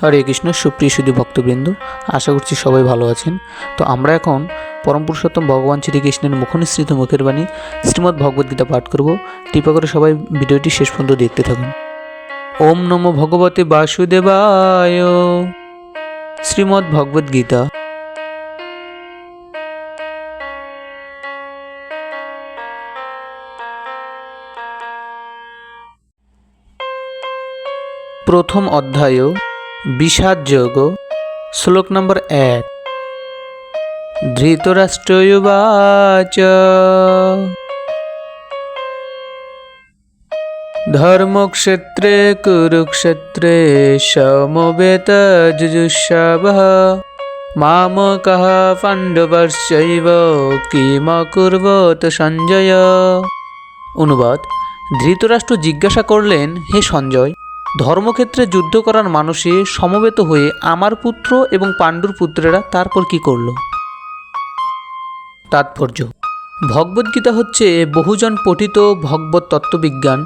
হরে কৃষ্ণ, সুপ্রিয় সুধী ভক্তবৃন্দ, আশা করছি সবাই ভালো আছেন। তো আমরা এখন পরম পুরুষোত্তম ভগবান শ্রীকৃষ্ণের মুখনিসৃত মুখের বাণী শ্রীমদ্ ভগবদ্গীতা পাঠ করব। কৃপা করে সবাই ভিডিওটি শেষ পর্যন্ত দেখতে থাকুন। ওম নমো ভগবতে বাসুদেবায়। শ্রীমদ্ ভগবদ্গীতা প্রথম অধ্যায় বিষাদ যোগ শ্লোক নম্বর এক। ধৃতরাষ্ট্রয়ুবাচ ধর্মক্ষেত্রে, কুরুক্ষেত্রে, সমবেত যুজুষাভ মামকः পাণ্ডবশ্চৈব কিমকুর্বত সঞ্জয়। অনুবাদ, ধৃতরাষ্ট্র জিজ্ঞাসা করলেন, হে সঞ্জয় ধর্মক্ষেত্রে যুদ্ধ করার মানুষে সমবেত হয়ে আমার পুত্র এবং পাণ্ডুর পুত্রেরা তারপর কি করল? তাৎপর্য। ভগবদ্গীতা হচ্ছে বহুজন পঠিত ভগবত তত্ত্ববিজ্ঞান,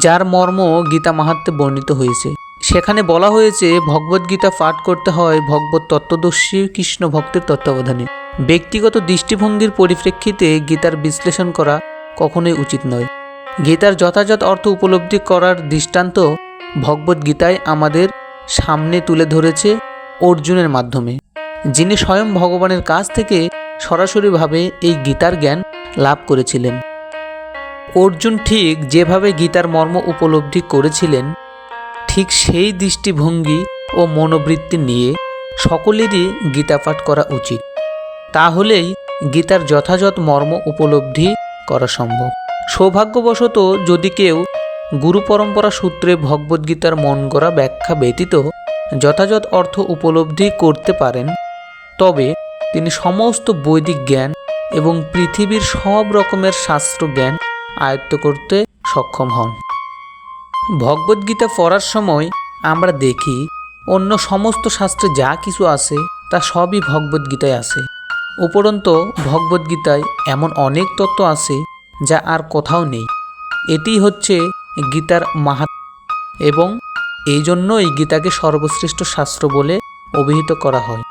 যার মর্ম গীতা মাহাত্মে বর্ণিত হয়েছে। সেখানে বলা হয়েছে ভগবদ্গীতা পাঠ করতে হয় ভগবত তত্ত্বদর্শী কৃষ্ণ ভক্তের তত্ত্বাবধানে। ব্যক্তিগত দৃষ্টিভঙ্গির পরিপ্রেক্ষিতে গীতার বিশ্লেষণ করা কখনোই উচিত নয়। গীতার যথাযথ অর্থ উপলব্ধি করার দৃষ্টান্ত ভগবদ্গীতায় আমাদের সামনে তুলে ধরেছে অর্জুনের মাধ্যমে। যিনি স্বয়ং ভগবানের কাছ থেকে সরাসরিভাবে এই গীতার জ্ঞান লাভ করেছিলেন। অর্জুন ঠিক যেভাবে গীতার মর্ম উপলব্ধি করেছিলেন, ঠিক সেই দৃষ্টিভঙ্গি ও মনোবৃত্তি নিয়ে সকলেরই গীতা পাঠ করা উচিত। তাহলেই গীতার যথাযথ মর্ম উপলব্ধি করা সম্ভব। সৌভাগ্যবশত যদি কেউ গুরু পরম্পরা সূত্রে ভগবদ্গীতার মন গড়া ব্যাখ্যা ব্যতীত যথাযথ অর্থ উপলব্ধি করতে পারেন। তবে তিনি সমস্ত বৈদিক জ্ঞান এবং পৃথিবীর সব রকমের শাস্ত্র জ্ঞান আয়ত্ত করতে সক্ষম হন। ভগবদ্গীতা পড়ার সময় আমরা দেখি, অন্য সমস্ত শাস্ত্রে যা কিছু আছে, তা সবই ভগবদ্গীতায় আছে। উপরন্ত, ভগবদ্গীতায় এমন অনেক তত্ত্ব আছে যা আর কোথাও নেই। এটি হচ্ছে গীতার মাহাত এবং এই জন্যই গীতাকে সর্বশ্রেষ্ঠ শাস্ত্র বলে অভিহিত করা হয়।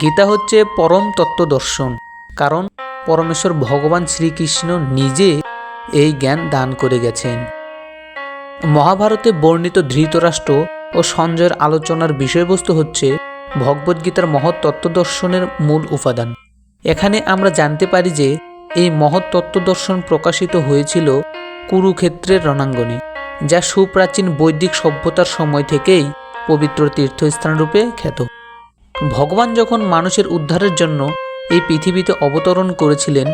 গীতা হচ্ছে পরম তত্ত্ব দর্শন, কারণ পরমেশ্বর ভগবান শ্রীকৃষ্ণ নিজে এই জ্ঞান দান করে গেছেন। মহাভারতে বর্ণিত ধৃতরাষ্ট্র ও সঞ্জয়ের আলোচনার বিষয়বস্তু হচ্ছে ভগবদ্গীতার মহৎ তত্ত্বদর্শনের মূল উপাদান। এখানে আমরা জানতে পারি যে এই মহৎ তত্ত্বদর্শন প্রকাশিত হয়েছিল কুরুক্ষেত্রের রণাঙ্গনে, যা সুপ্রাচীন বৈদিক সভ্যতার সময় থেকেই পবিত্র তীর্থস্থান রূপে খ্যাত। ভগবান যখন মানুষের উদ্ধারের জন্য এই পৃথিবীতে অবতরণ করেছিলেন,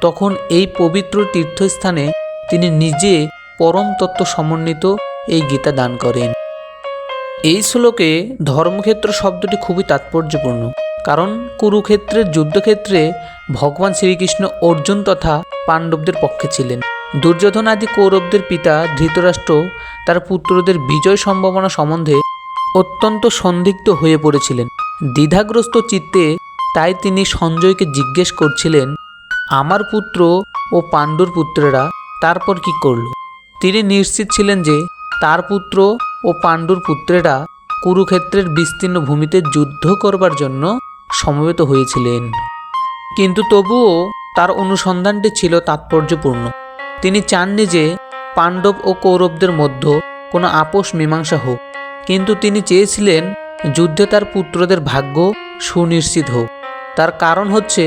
তখন এই পবিত্র তীর্থস্থানে তিনি নিজে পরম তত্ত্ব সমন্বিত এই গীতা দান করেন। এই শ্লোকে ধর্মক্ষেত্র শব্দটি খুবই তাৎপর্যপূর্ণ, কারণ কুরুক্ষেত্রের, যুদ্ধক্ষেত্রে ভগবান শ্রীকৃষ্ণ অর্জুন তথা পাণ্ডবদের পক্ষে ছিলেন। দুর্যোধন আদি কৌরবদের পিতা ধৃতরাষ্ট্র, তার পুত্রদের বিজয় সম্ভাবনা সম্বন্ধে অত্যন্ত সন্দিগ্ধ হয়ে পড়েছিলেন। দ্বিধাগ্রস্ত চিত্তে তাই তিনি সঞ্জয়কে জিজ্ঞেস করছিলেন, আমার পুত্র ও পাণ্ডুর পুত্রেরা তারপর কি করল? তিনি নিশ্চিত ছিলেন যে তার পুত্র ও পাণ্ডুর পুত্রেরা কুরুক্ষেত্রের বিস্তীর্ণ ভূমিতে যুদ্ধ করবার জন্য সমবেত হয়েছিলেন। কিন্তু তবুও তার অনুসন্ধানটি ছিল তাৎপর্যপূর্ণ। তিনি চাননি যে পাণ্ডব ও কৌরবদের মধ্যে কোনো আপোষ মীমাংসা হোক, কিন্তু তিনি চেয়েছিলেন যুদ্ধে তার পুত্রদের ভাগ্য সুনিশ্চিত হোক। তার কারণ হচ্ছে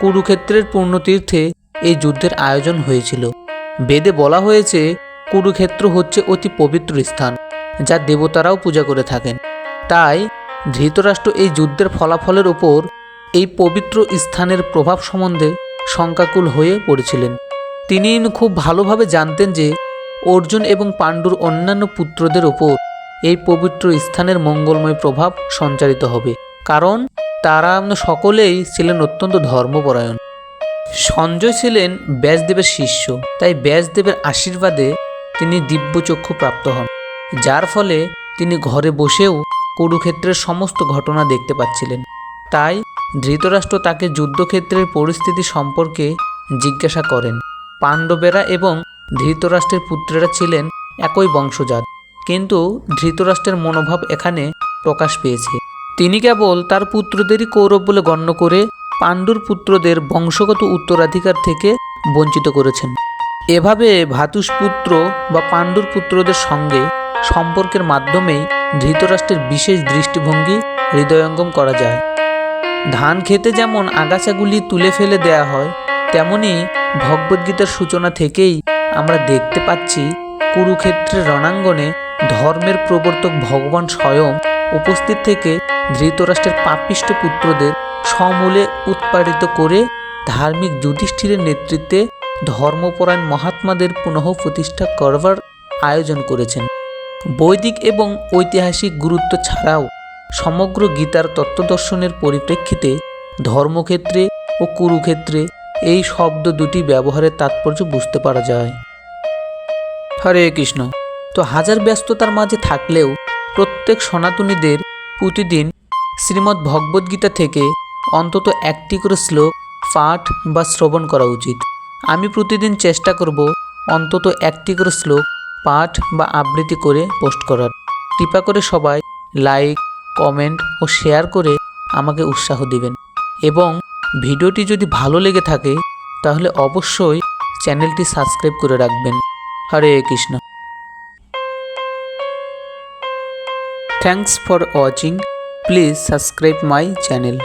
কুরুক্ষেত্রের পূর্ণতীর্থে এই যুদ্ধের আয়োজন হয়েছিল। বেদে বলা হয়েছে, কুরুক্ষেত্র হচ্ছে অতি পবিত্র স্থান, যা দেবতারাও পূজা করে থাকেন। তাই ধৃতরাষ্ট্র এই যুদ্ধের ফলাফলের ওপর এই পবিত্র স্থানের প্রভাব সম্বন্ধে শঙ্কাকুল হয়ে পড়েছিলেন। তিনি খুব ভালোভাবে জানতেন যে অর্জুন এবং পাণ্ডুর অন্যান্য পুত্রদের ওপর এই পবিত্র স্থানের মঙ্গলময় প্রভাব সঞ্চারিত হবে। কারণ তারা সকলেই ছিলেন অত্যন্ত ধর্মপরায়ণ। সঞ্জয় ছিলেন ব্যাসদেবের শিষ্য। তাই ব্যাসদেবের আশীর্বাদে তিনি দিব্যচক্ষু প্রাপ্ত হন। যার ফলে তিনি ঘরে বসেও কুরুক্ষেত্রের সমস্ত ঘটনা দেখতে পাচ্ছিলেন। তাই ধৃতরাষ্ট্র তাকে যুদ্ধক্ষেত্রের পরিস্থিতি সম্পর্কে জিজ্ঞাসা করেন। পাণ্ডবেরা এবং ধৃতরাষ্ট্রের পুত্রেরা ছিলেন একই বংশজাত। কিন্তু ধৃতরাষ্ট্রের মনোভাব এখানে প্রকাশ পেয়েছে। তিনি কেবল তার পুত্রদেরই কৌরব বলে গণ্য করে পাণ্ডুর পুত্রদের বংশগত উত্তরাধিকার থেকে বঞ্চিত করেছেন। এভাবে ভাতুষপুত্র বা পাণ্ডুর পুত্রদের সঙ্গে সম্পর্কের মাধ্যমেই ধৃতরাষ্ট্রের বিশেষ দৃষ্টিভঙ্গি হৃদয়ঙ্গম করা যায়। ধান খেতে যেমন আগাছাগুলি তুলে ফেলে দেয়া হয় তেমনি ভগবদ্গীতার সূচনা থেকেই আমরা দেখতে পাচ্ছি কুরুক্ষেত্রের রণাঙ্গনে ধর্মের প্রবর্তক ভগবান স্বয়ং উপস্থিত থেকে ধৃতরাষ্ট্রের পাপিষ্ট পুত্রদের সমূলে উৎপাদিত করে ধার্মিক যুধিষ্ঠিরের নেতৃত্বে ধর্মপরায়ণ মহাত্মাদের পুনঃ প্রতিষ্ঠা করবার আয়োজন করেছেন। বৈদিক এবং ঐতিহাসিক গুরুত্ব ছাড়াও সমগ্র গীতার তত্ত্বদর্শনের পরিপ্রেক্ষিতে ধর্মক্ষেত্রে ও কুরুক্ষেত্রে এই শব্দ দুটি ব্যবহারের তাৎপর্য বুঝতে পারা যায়। হরে কৃষ্ণ, তো হাজার ব্যস্ততার মাঝে থাকলেও প্রত্যেক সনাতনীদের প্রতিদিন শ্রীমদ্ ভগবদ্গীতা থেকে অন্তত একটি করে শ্লোক, পাঠ বা শ্রবণ করা উচিত। আমি প্রতিদিন চেষ্টা করব অন্তত একটি করে শ্লোক, পাঠ বা আবৃত্তি করে পোস্ট করার। কৃপা করে সবাই লাইক, কমেন্ট ও শেয়ার করে আমাকে উৎসাহ দিবেন। এবং ভিডিওটি যদি ভালো লেগে থাকে, তাহলে অবশ্যই চ্যানেলটি সাবস্ক্রাইব করে রাখবেন। Hare Krishna. Thanks for watching please subscribe my channel